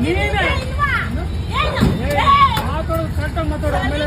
ನೀನ್ ಮಾತಾಡೋದು ಕರೆಕ್ಟಾಗಿ ಮಾತಾಡೋದು ಆಮೇಲೆ